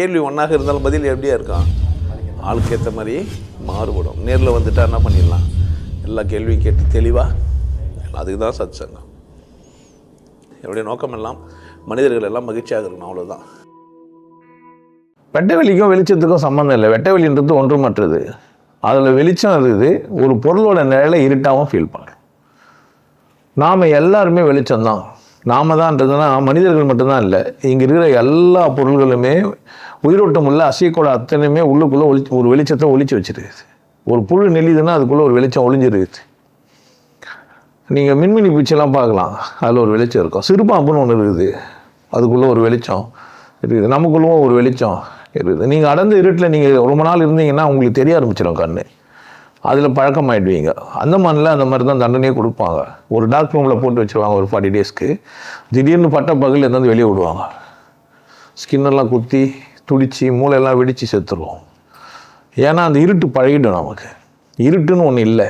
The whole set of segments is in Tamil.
கேள்வி ஒன்றாக இருந்தாலும் பதில் எப்படியா இருக்கான் ஆளுக்கு ஏற்ற மாதிரி மாறுபடும். நேரில் வந்துட்டா என்ன பண்ணிடலாம்? எல்லா கேள்வியும் கேட்டு தெளிவாக அதுக்கு தான் சத் சங்கம் என்னுடைய நோக்கம் எல்லாம் மனிதர்கள் எல்லாம் மகிழ்ச்சியாக இருக்கணும் அவ்வளோதான் வெட்டவெளிக்கும் வெளிச்சத்துக்கும் சம்மந்தம் இல்லை. வெட்டவெளின்றது ஒன்றுமற்றது அதில் வெளிச்சம் இருக்குது. ஒரு பொருளோட நிழலை இருட்டாகவும் ஃபீல் பண்ணுறோம் நாம் எல்லாருமே வெளிச்சம்தான். நாம தான்ன்றதுனா மனிதர்கள் மட்டும்தான் இல்லை. இங்கே இருக்கிற எல்லா பொருள்களுமே உயிரோட்டம் உள்ள அசையக்கூட அத்தனையுமே உள்ளுக்குள்ளே ஒளி ஒரு வெளிச்சத்தை ஒழிச்சு வச்சிருக்குது. ஒரு புழு நெளிதுன்னா அதுக்குள்ளே ஒரு வெளிச்சம் ஒளிஞ்சிருக்குது. நீங்கள் மின்மினி பூச்சிலாம் பார்க்கலாம். அதில் ஒரு வெளிச்சம் இருக்கும். சிறுபாம்புன்னு ஒன்று இருக்குது. அதுக்குள்ளே ஒரு வெளிச்சம் இருக்குது. நமக்குள்ளவும் ஒரு வெளிச்சம் இருக்குது. நீங்கள் அடர்ந்த இருட்டில் நீங்கள் ரொம்ப நாள் இருந்தீங்கன்னா உங்களுக்கு தெரிய ஆரம்பிச்சிடும் கண்ணு. அதில் பழக்கமாயிடுவீங்க. அந்த மாதிரில அந்த மாதிரி தான் தண்டனையே கொடுப்பாங்க. ஒரு டார்க் ரூமில் போட்டு வச்சுருவாங்க ஒரு ஃபார்ட்டி டேஸ்க்கு திடீர்னு பட்ட பகல் எதாவது வெளியே விடுவாங்க. ஸ்கின்னெல்லாம் குத்தி துடித்து மூளையெல்லாம் வெடித்து செத்துருவோம். ஏன்னா அந்த இருட்டு பழகிடும் நமக்கு. இருட்டுன்னு ஒன்று இல்லை.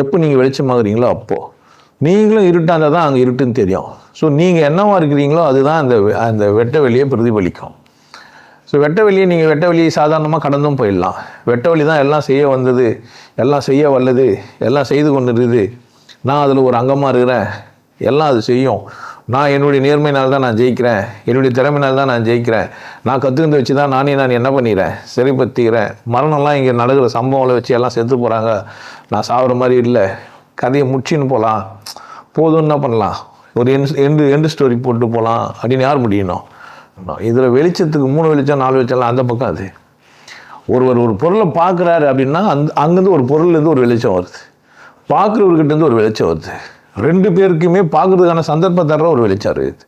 எப்போ நீங்கள் வெளிச்சமாகறீங்களோ அப்போது நீங்களும் இருட்டாக இருந்தால் தான் அங்கே இருட்டுன்னு தெரியும். ஸோ நீங்கள் என்னவா இருக்கிறீங்களோ அதுதான் அந்த அந்த வெட்ட வெளியை பிரதிபலிக்கும். ஸோ வெட்ட வெளியை நீங்கள் வெட்ட வெளியை சாதாரணமாக கடந்தும் போயிடலாம். வெட்ட வழி தான் எல்லாம் செய்ய வந்தது. எல்லாம் செய்ய வல்லது. எல்லாம் செய்து கொண்டு இருக்குது நான் அதில் ஒரு அங்கமாக இருக்கிறேன். எல்லாம் அது செய்யும். நான் என்னுடைய நேர்மையினால் தான் நான் ஜெயிக்கிறேன். என்னுடைய திறமையினால் தான் நான் ஜெயிக்கிறேன். நான் கற்றுக்கிட்டு வச்சு தான் நானே நான் என்ன பண்ணிடுறேன் சரிப்படுத்திக்கிறேன் மரணம்லாம் இங்கே நடக்கிற சம்பவங்களை வச்சு எல்லாம் செத்து போகிறாங்க நான் சாப்பிட்ற மாதிரி இல்லை. கதையை முடிச்சின்னு போகலாம் போதும் என்ன பண்ணலாம்? ஒரு என் எண்டு எண்டு ஸ்டோரி போட்டு போகலாம் அப்படின்னு யார் முடியணும்? இதில் வெளிச்சத்துக்கு மூணு வெளிச்சம் நாலு வெளிச்சம்லாம் அந்த பக்கம் அது. ஒருவர் ஒரு பொருளை பார்க்குறாரு அப்படின்னா அந் அங்கேருந்து ஒரு பொருள்லேருந்து ஒரு வெளிச்சம் வருது. பார்க்குறவர்கிட்டேருந்து ஒரு வெளிச்சம் வருது. ரெண்டு பேருக்குமே பார்க்குறதுக்கான சந்தர்ப்பம் தர்ற ஒரு வெளிச்சம் இது.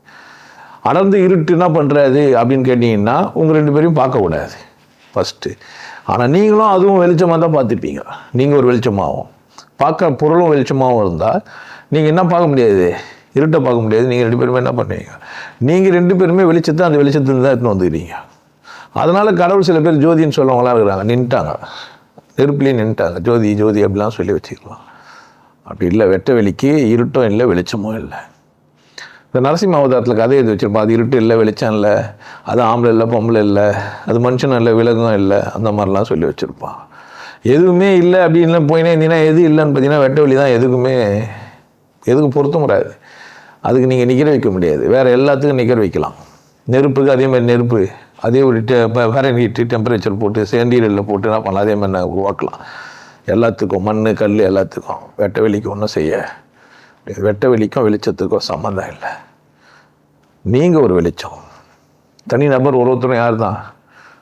அடர்ந்து இருட்டு என்ன பண்ணுறாது அப்படின்னு கேட்டிங்கன்னா உங்கள் ரெண்டு பேரையும் பார்க்கக்கூடாது ஃபஸ்ட்டு ஆனால் நீங்களும் அதுவும் வெளிச்சமாக தான் பார்த்துப்பீங்க நீங்கள் ஒரு வெளிச்சமாகவும் பார்க்க பொருளும் வெளிச்சமாகவும் இருந்தால் நீங்கள் என்ன பார்க்க முடியாது? இருட்டை பார்க்க முடியாது. நீங்கள் ரெண்டு பேருமே என்ன பண்ணுவீங்க? நீங்கள் ரெண்டு பேருமே வெளிச்சத்தை அந்த வெளிச்சத்துலேருந்து தான் எடுத்துன்னு வந்துக்கிறீங்க. அதனால் கடவுள் சில பேர் ஜோதின்னு சொல்லவங்களாம் இருக்கிறாங்க. நின்ட்டாங்க. நெருப்புலேயே நின்ட்டாங்க. ஜோதி ஜோதி அப்படிலாம் சொல்லி வச்சுக்கலாம். அப்படி இல்லை வெட்ட வெளிக்கு இருட்டும் இல்லை வெளிச்சமும் இல்லை. இந்த நரசிம்ம அவதாரத்தில் கதை எது வச்சுருப்போம் அது இருட்டு இல்லை வெளிச்சம் இல்லை அது ஆம்பளை இல்லை பொம்பளை இல்லை அது மனுஷனும் இல்லை விலகும் இல்லை அந்த மாதிரிலாம் சொல்லி வச்சுருப்பான் எதுவுமே இல்லை அப்படின்னு போயினே இருந்தீங்கன்னா எது இல்லைன்னு பார்த்தீங்கன்னா வெட்ட வெளி தான் எதுக்குமே எதுக்கும் பொருத்த முடியாது அதுக்கு நீங்கள் நிற்கிற வைக்க முடியாது. வேறு எல்லாத்துக்கும் நிற்கிற வைக்கலாம். நெருப்புக்கு அதே மாதிரி நெருப்பு அதே ஒரு டெ வேற நீட்டு டெம்பரேச்சர் போட்டு சேண்டீரில் போட்டு என்ன பண்ணலாம் அதே மாதிரி நான் உருவாக்கலாம். எல்லாத்துக்கும் மண் கல் எல்லாத்துக்கும். வெட்ட வெளிக்கு ஒன்றும் செய்ய. வெட்ட வெளிக்கும் வெளிச்சத்துக்கும் சம்மந்தம் இல்லை. நீங்கள் ஒரு வெளிச்சம். தனி நபர் ஒரு ஒருத்தரும் யார் தான்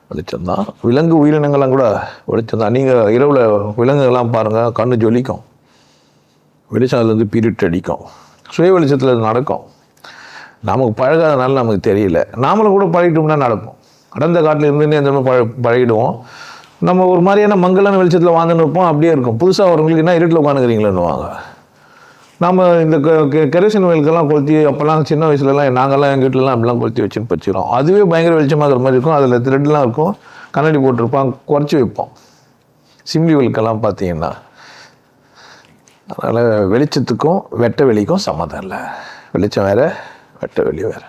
வெளிச்சம் தான் விலங்கு உயிரினங்கள்லாம் கூட வெளிச்சம் தான் நீங்கள் இரவில் விலங்குகள்லாம் பாருங்கள் கண்ணு ஜொலிக்கும். வெளிச்சம் அதுலேருந்து பீரிட்டு அடிக்கும். சுய வெளிச்சத்தில் அது நடக்கும். நமக்கு பழகாதனால நமக்கு தெரியல. நாமளும் கூட பழகிட்டோம்னா நடப்போம் கடந்த காட்டில் இருந்துன்னே மாதிரி பழ பழகிடுவோம். நம்ம ஒரு மாதிரியான மங்களான வெளிச்சத்தில் வாழ்ந்துன்னு இருப்போம் அப்படியே இருக்கும். புதுசாக வரவங்களுக்கு என்ன இருட்டில் உட்காந்துக்கிறீங்களேன்னுவாங்க நம்ம இந்த கெரோசின் வயலுக்கெல்லாம் கொளுத்தி அப்போல்லாம் சின்ன வயசுலலாம் நாங்கள்லாம் எங்கள் வீட்டிலலாம் அப்படிலாம் கொளுத்தி வச்சுன்னு வச்சுக்கிறோம் அதுவே பயங்கர வெளிச்சமாக இருக்கிற மாதிரி இருக்கும். அதில் த்ரெட்லாம் இருக்கும். கண்ணாடி போட்டிருப்பான் குறைச்சி வைப்போம். சிம்லி விளக்கெல்லாம் பார்த்தீங்கன்னா. அதனால் வெளிச்சத்துக்கும் வெட்ட வெளிக்கும் சம்மதம் இல்லை. வெளிச்சம் வேறு வெட்ட வெளி வேறு.